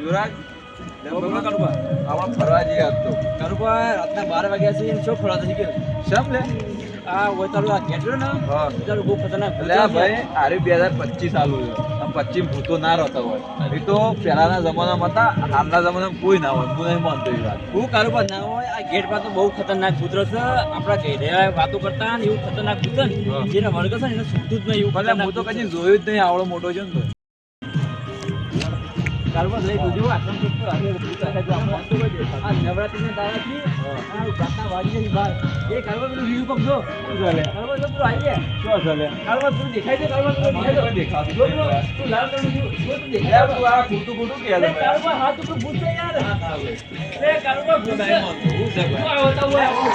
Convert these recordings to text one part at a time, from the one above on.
યુવરાજ આપણે ફરવા જઈએ આજ તો. કાળુબા, રાતના બાર વાગ્યા છે શું ફરવા થઈ ગયો? શેમ લે? આ હોય તારું આ ગેટ ને? હા. તારું બહુ ખતરનાક એટલે ભાઈ આરે બે હજાર પચીસ આલુ છે. પચીસ ભૂતો ના રહેતા હોય. એ તો પહેલાના જમાનામાં હતા હાલના જમાનામાં કોઈ ના હોય. હું નહીં માનતો એ વાત. હું કારોબાર ના હોય આ ગેટ પાસે બહુ ખતરનાક કૂતરો છે આપણા ઘેડિયા વાતો કરતા ને એવું ખતરનાક કૂતર. જેને વળગે છે એને સુધું જ નહીં એવું ભલે હું તો કદી જોયું જ નહીં આવડો મોટો છે ને સર્વ લઈ બીજું આ નવરાત્રીના તારાથી પ્રાર્થના વાળી બહાર એ કરવા પેલું રીલ પકડો ચાલે? કરવા તો પૂરું આવી જાય શું ચાલે? કરવા તું દેખાય છે કરવા તું દેખાય દેખાવ જો તું લાલ કરું છું જો તું દેખાય તું આ ખોટું ખોટું કે લે? કરવા હા તું ભૂલ છે યાર. લે. કરવા ભૂલ છે. હું આવતા હું આવું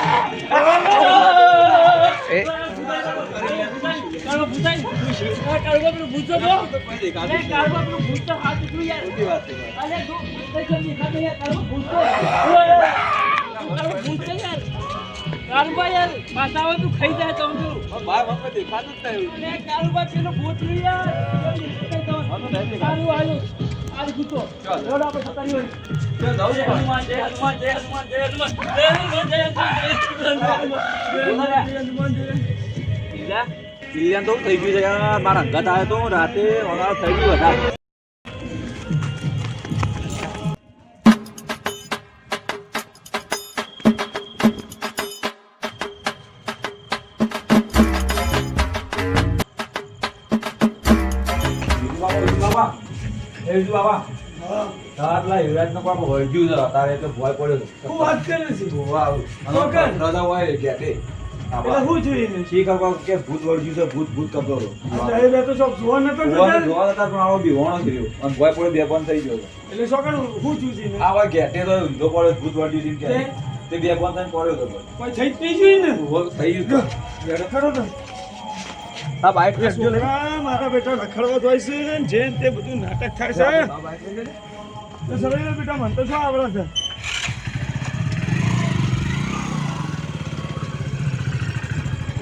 ભૂતાઈ. આ પેલું ભૂત જો. પેલું ભૂત હાથ યાર. જો, ભૂત છે, યાર, કાળુબા ભૂત યાર. કાળુબા યાર, પાછા આવે તું ખાઈ જાય તો સમજુ. દેખાતું જ નહીં પેલું ભૂત યાર. સારું, હાલો. હાલ ભૂતો. દોડ આપણે સતારી હોય. જય હનુમાન, જય હનુમાન, જય હનુમાન, જય હનુમાન, જય હનુમાન, જય હનુમાન, જય હનુમાન, જય હનુમાન, જય હનુમાન. દિલ્હીને તો થઈ ગયું છે યાર મારા અંગત આવ્યો તો રાતે વગાડ થઈ ગયું વધારે તારે તો ભય પડ્યો છે એટલે શું જોઈને શી ખબર કે ભૂત વળગ્યું છે ભૂત ભૂત હતો આ તો શોખ જોવા નતો જોવા જતા. પણ આવો બીવાણો થયો અને ભોય પડે બે પણ થઈ ગયો એટલે શોખન શું જોઈને આ હોય ઘેટે તો ઊંધો પડે ભૂત વળગ્યું છે તે? કે. તે બે પણ થઈને પડ્યો તો કોઈ થઈ જ નહીં જોઈને ઊભો થઈ ગયું. ખરો તો. આ બાઈક આ મારા બેટા રખડવા જાય છે જેન તે બધું નાટક થાય છે. તો સવારે બેટા મન તો શું આવડે છે?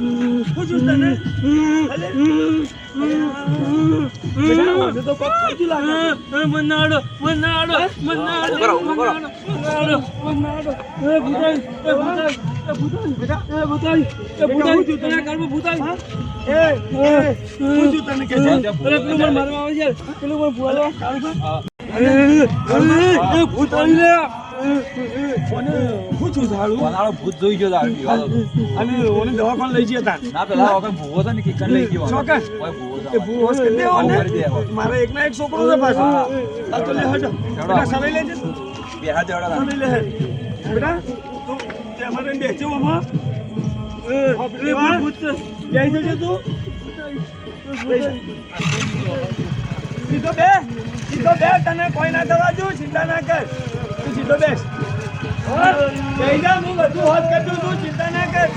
પૂછ્યું તને મનાડો મનાડો મનાડો મનાડો મનાડો ભૂતાઈ લે કોને? હું છું ઝાડુ? કોનાળો ભૂત જોઈ ગયો તારે અને ઓને દવાખાને લઈ ગયા ના પેલા વખત ભૂવો હતો ને કિકન લઈ ગયો. ચોક્કસ. ઓય ભૂવો હતો. એ ભૂ હોશ કરી દેવો ને કરી દેવો. મારે એક ના એક છોકરો છે પાછો. આ તો લે હજો બેટા સવાઈ લેજે. બે હાથ જોડા સવાઈ લે. બેટા તું તે અમારે બેસજો આમાં એ ભૂત. જઈ જજે તું. સીધો બે. સીધો બેસ તને કોઈ ના થવા જો ચિંતા ના કર. તું સીધો બેસ. હું બધું હોત કરતું તું ચિંતા ના કર.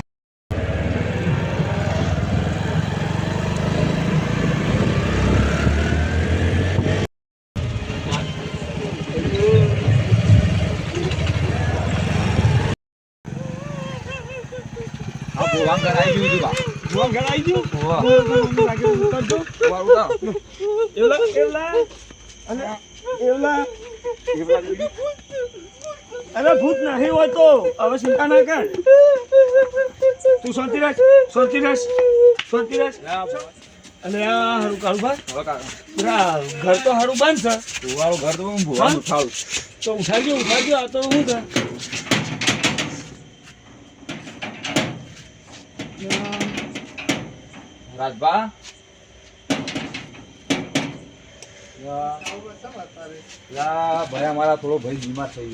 ભગવાન કરાઈ ગયું દીવા ભગવાન અને એવલા અરે ભૂત નહીં હોય તો હવે ચિંતા ના કર. તું શાંતિ રાખ શાંતિ રાખ શાંતિ રાખ. અને આ હારું કાળુભા. પૂરા ઘર તો હારું બંધ છે. ભૂવાળું ઘર તો હું ભૂવાનું ઉઠાડું. તો ઉઠાડજો ઉઠાડજો આ તો હું છે. રાજભા? ભાઈ મારા થોડો ભાઈ બીમાર થઈ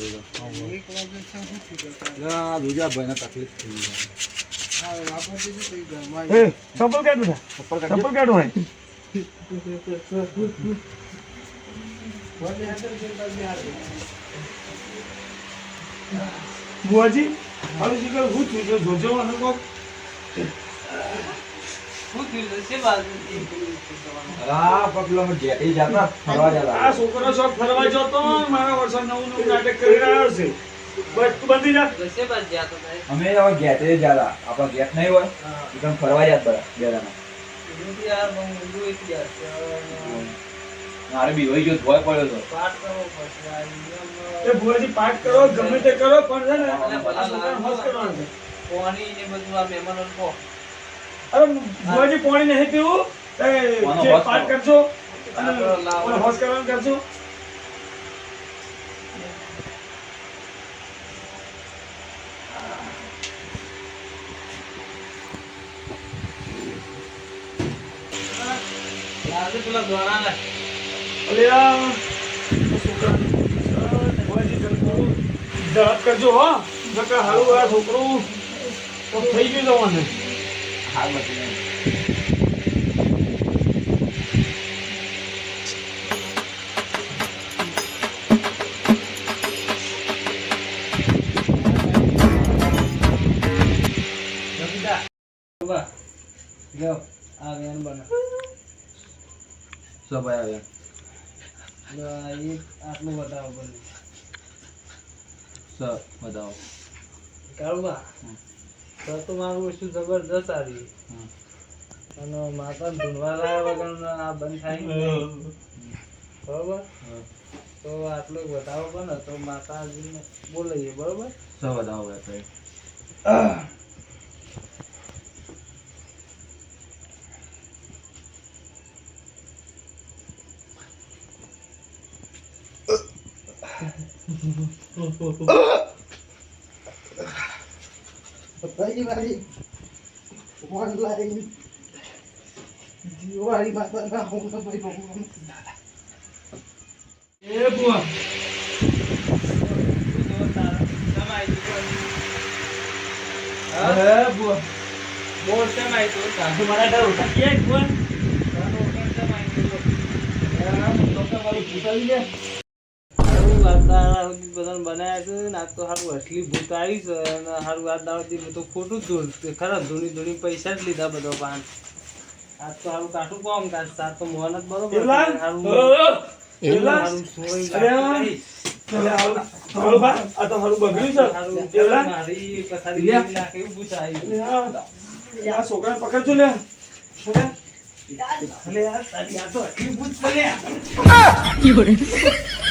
ગયો બીજા ભાઈને તકલીફ થઈ ગઈ ચપ્પલ કાઢું ચપ્પલ કાઢું બુઆજી હવે જોજો જોજો આ છોકરો શોખ ફરવા જતો મારા વર્ષ નવું નવું નાટક કરી રહ્યો છે. બસ તું બંધી જા અમે હવે ગેટે જતા. આપણા ગેટ નહીં હોય એકદમ ફરવા જાત બધા મારે બી હોય ગયો ભય પડ્યો તો. એ બુઆજી પાઠ કરો ગમે તે કરો પણ છે ને આ છે. અરે બુઆજી પાણી નહીં પીવું. જે પાઠ કરો? કરજો. અને હોશ કરવાનું કરજો. આ છોકરા બુઆજી કરજો હા. નકર હારું આ છોકરું. થઈ ગયું જવાનું હાલ બચી નહીં સો ભાઈ આવ્યા સો બતાવો તો મારું વસ્તુ જબરદસ્ત આવી અને માતા ધૂનવા લાયા વગર આ બંધ થાય બરોબર તો આટલો વધારો પણ તો માતાજીને બોલાઈએ બરોબર બતાવો Oh, oh, ભાઈ પહેલી વારી ઓનલાઈન જીવારી માતા ના હું તો ભાઈ ભગવાન એ બુઆ અરે બુઆ બોલ આવી તું સાધુ મારા ડર ઉઠા કે બુઆ સારું આ બધાને બનાવ્યા છે ને આજ તો સારું અસલી ભૂત આવી છે અને સારું આ દાડા બધું ખોટું જ ધૂળ ખરા ધૂણી ધૂણી પૈસા જ લીધા બધો પાન. આજ તો સારું કાઠું કોમ કાઢ સાત તો મોહન જ બરોબર સારું એલા સારું સોય અરે કાઢી નહીં. ચાલે આવ હારું બા આ તો હારું બગડ્યું સારું છે એલા મારી પથારી લ્યા. ફેરવી નાખે એવું ભૂત આવ્યું અલે આ આ છોકરાને પકડજો લે અલે